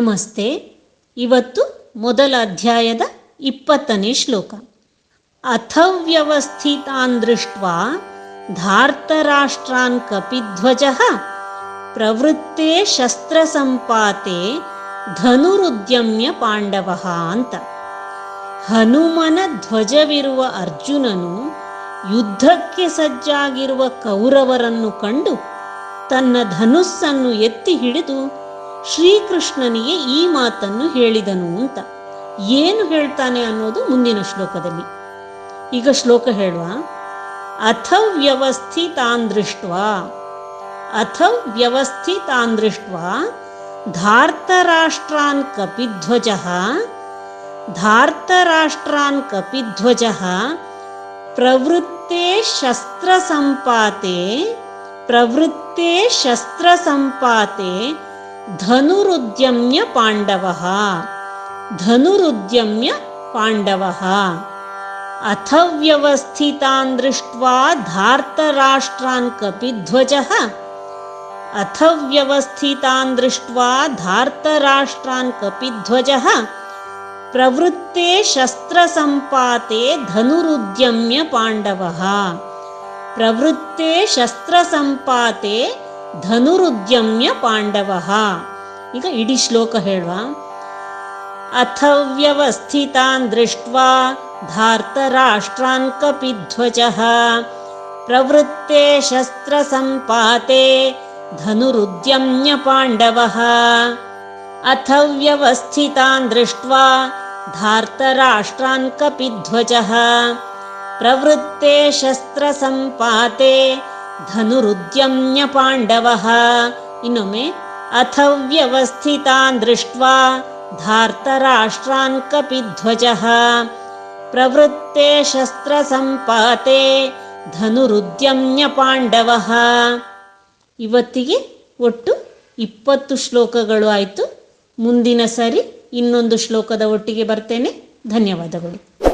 ನಮಸ್ತೆ. ಇವತ್ತು ಮೊದಲ ಅಧ್ಯಾಯದ ಇಪ್ಪತ್ತನೇ ಶ್ಲೋಕ. ಅಥವ್ಯವಸ್ಥಿತಾನ್ ದೃಷ್ಟ್ವ ಧಾರ್ತರಾಷ್ಟ್ರಾನ್ ಕಪಿಧ್ವಜ ಪ್ರವೃತ್ತೇ ಶಸ್ತ್ರಸಂಪಾತೆ ಧನುರುದ್ಯಮ್ಯ ಪಾಂಡವ ಅಂತ. ಹನುಮನ ಧ್ವಜವಿರುವ ಅರ್ಜುನನು ಯುದ್ಧಕ್ಕೆ ಸಜ್ಜಾಗಿರುವ ಕೌರವರನ್ನು ಕಂಡು ತನ್ನ ಧನುಸ್ಸನ್ನು ಎತ್ತಿ ಹಿಡಿದು ಶ್ರೀಕೃಷ್ಣನಿಗೆ ಈ ಮಾತನ್ನು ಹೇಳಿದನು ಅಂತ. ಏನು ಹೇಳ್ತಾನೆ ಅನ್ನೋದು ಮುಂದಿನ ಶ್ಲೋಕದಲ್ಲಿ. ಈಗ ಶ್ಲೋಕ ಹೇಳುವ. ಅಥ ವ್ಯವಸ್ಥಿತಾನ್ ದೃಷ್ಟ ಅಥ ವ್ಯವಸ್ಥಿತಾನ್ ದೃಷ್ಟ ಧಾರ್ತರಾಷ್ಟ್ರಾನ್ ಕಪಿಧ್ವಜ. ಧಾರ್ತರಾಷ್ಟ್ರಾನ್ ಕಪಿಧ್ವಜ. ಸಂಪಾತೆ ಶಸ್ತ್ರಸಂಪಾತೆ. ಶಸ್ತ್ರ ಶಸ್ತ್ರಸಂಪಾತೆ. धनुरुद्यम्य पाण्डवः। धनुरुद्यम्य पाण्डवः। अथव्यवस्थितान् दृष्ट्वा धार्तराष्ट्रान् कपिध्वजः। अथव्यवस्थितान् दृष्ट्वा धार्तराष्ट्रान् कपिध्वजः। प्रवृत्ते शस्त्रसम्पाते धनुरुद्यम्य पाण्डवः। प्रवृत्ते शस्त्रसम्पाते ಧನುರುದ್ಯಮ್ಯ ಪಾಂಡವ ಈಗ ಇಡೀ ಶ್ಲೋಕ ಹೇಳುವ ಅಥ ವ್ಯವಸ್ಥಿತಾನ್ ದೃಷ್ಟ್ವಾ ಧಾರ್ತರಾಷ್ಟ್ರಾನ್ ಕಪಿಧ್ವಜ ಪ್ರವೃತ್ತೇ ಶಸ್ತ್ರಸಂಪಾತೆ ಧನುರುದ್ಯಮ್ಯ ಪಾಂಡವ ಅಥ ವ್ಯವಸ್ಥಿತಾನ್ ದೃಷ್ಟ್ವಾ ಧಾರ್ತರಾಷ್ಟ್ರಾನ್ ಕಪಿಧ್ವಜ ಪ್ರವೃತ್ತೇ ಶಸ್ತ್ರಸಂಪಾತೆ ಧನುರುದ್ಯಮ್ಯ ಪಾಂಡವ ಇನ್ನೊಮ್ಮೆ, ಅಥವ್ಯವಸ್ಥಿತಾನ್ ದೃಷ್ಟ್ವಾ ಧಾರ್ತರಾಷ್ಟ್ರಾನ್ ಪ್ರವೃತ್ತೆ ಶಸ್ತ್ರ ಸಂಪಾತೆ ಧನುರುದ್ಯಮ್ಯ ಪಾಂಡವಃ ಇವತ್ತಿಗೆ ಒಟ್ಟು ಇಪ್ಪತ್ತು ಶ್ಲೋಕಗಳು ಆಯಿತು. ಮುಂದಿನ ಸರಿ ಇನ್ನೊಂದು ಶ್ಲೋಕದ ಒಟ್ಟಿಗೆ ಬರ್ತೇನೆ. ಧನ್ಯವಾದಗಳು.